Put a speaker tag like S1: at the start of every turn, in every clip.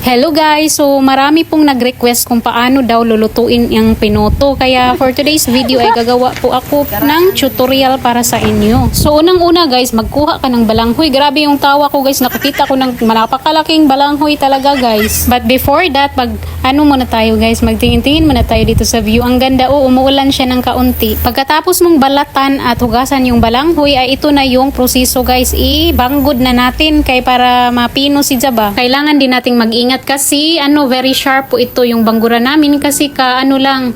S1: Hello guys! So marami pong nag-request kung paano daw lulutuin yung pinoto. Kaya for today's video ay gagawa po ako ng tutorial para sa inyo. So unang-una guys, magkuha ka ng balanghoy. Grabe yung tawa ko guys, nakakita ko ng malapakalaking balanghoy talaga guys. But before that, mag ano muna tayo guys, magtingin-tingin muna tayo dito sa view. Ang ganda oh, umuulan siya ng kaunti. Pagkatapos mong balatan at hugasan yung balanghoy, ay ito na yung proseso guys. Ibanggod na natin kay para mapino si Jaba. Kailangan din nating mag-ingat kasi ano very sharp po ito yung banggura namin kasi ka ano lang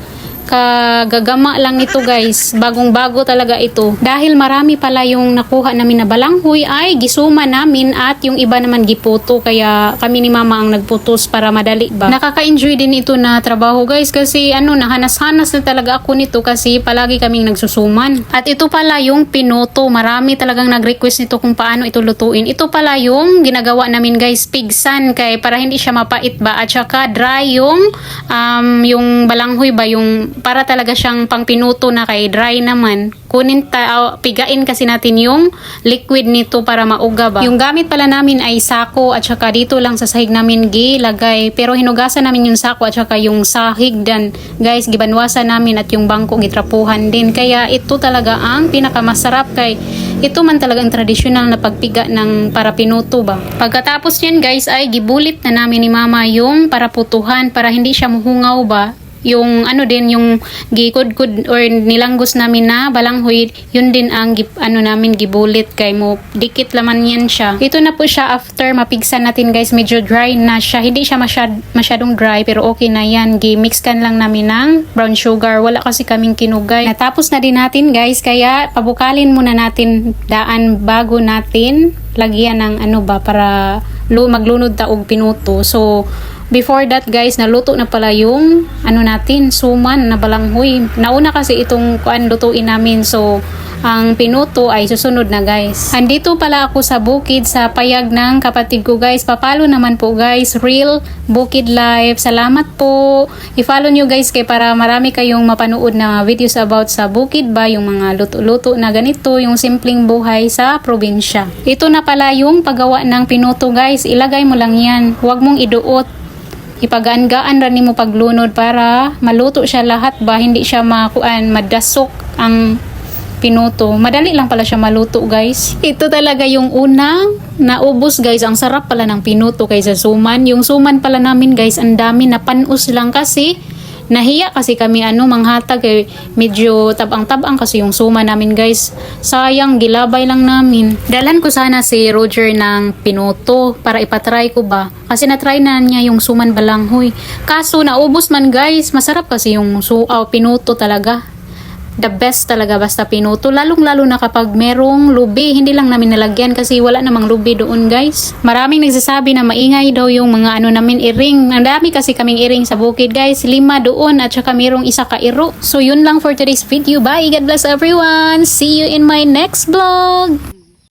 S1: kagagama lang ito guys. Bagong bago talaga ito. Dahil marami pala yung nakuha namin na balanghoy ay gisuma namin at yung iba naman giputo. Kaya kami ni mama ang nagputos para madali ba. Nakaka-enjoy din ito na trabaho guys kasi ano nahanas-hanas na talaga ako nito kasi palagi kaming nagsusuman. At ito pala yung pinuto. Marami talagang nag-request nito kung paano ito lutuin. Ito pala yung ginagawa namin guys pigsan kay para hindi siya mapait ba at saka dry yung um, yung balanghoy ba yung para talaga siyang pangpinuto na kay dry naman. Kunin ta, ah, pigain kasi natin yung liquid nito para mauga. Yung gamit pala namin ay sako at saka dito lang sa sahig namin gilagay. Pero hinugasan namin yung sako at saka yung sahig dan guys gibanwasan namin at yung bangko gitrapuhan din. Kaya ito talaga ang pinakamasarap kay ito man talagang tradisyonal na pagpiga ng para pinuto ba. Pagkatapos yan guys ay gibulit na namin ni mama yung para putuhan para hindi siya muhungaw ba yung ano din yung gikod-kod or nilanggos namin na balanghoy yun din ang ano namin gibulit kay mo. Dikit laman yan siya. Ito na po siya after mapigsan natin guys. Medyo dry na siya. Hindi siya masyad, masyadong dry pero okay na yan. Gimix kan lang namin ng brown sugar. Wala kasi kaming kinugay. Natapos na din natin guys. Kaya pabukalin muna natin daan bago natin lagyan ng ano ba para maglunod ta og pinuto so Before that guys, naluto na pala yung ano natin, suman na balanghoy. Nauna kasi itong kuan lutuin namin. So, ang pinuto ay susunod na guys. Andito pala ako sa bukid sa payag ng kapatid ko guys. Papalo naman po guys. Real Bukid Life. Salamat po. I-follow nyo guys kay para marami kayong mapanood na videos about sa bukid ba. Yung mga luto-luto na ganito. Yung simpleng buhay sa probinsya. Ito na pala yung paggawa ng pinuto guys. Ilagay mo lang yan. Huwag mong iduot ipagaan-gaan ra nimo paglunod para maluto siya lahat ba hindi siya makuan madasok ang pinuto. Madali lang pala siya maluto, guys. Ito talaga yung unang naubos, guys. Ang sarap pala ng pinuto kaysa suman. Yung suman pala namin, guys, ang dami na panus lang kasi nahiya kasi kami ano manghatag eh, medyo tabang-tabang kasi yung suma namin guys sayang gilabay lang namin dalan ko sana si Roger ng pinuto para ipatry ko ba kasi na-try na niya yung suman balanghoy kaso naubos man guys masarap kasi yung su oh, pinuto talaga the best talaga basta pinuto. Lalong-lalo na kapag merong lubi. Hindi lang namin nalagyan kasi wala namang lubi doon guys. Maraming nagsasabi na maingay daw yung mga ano namin iring. Ang kasi kaming iring sa bukid guys. Lima doon at saka merong isa ka iro. So yun lang for today's video. Bye! God bless everyone! See you in my next vlog!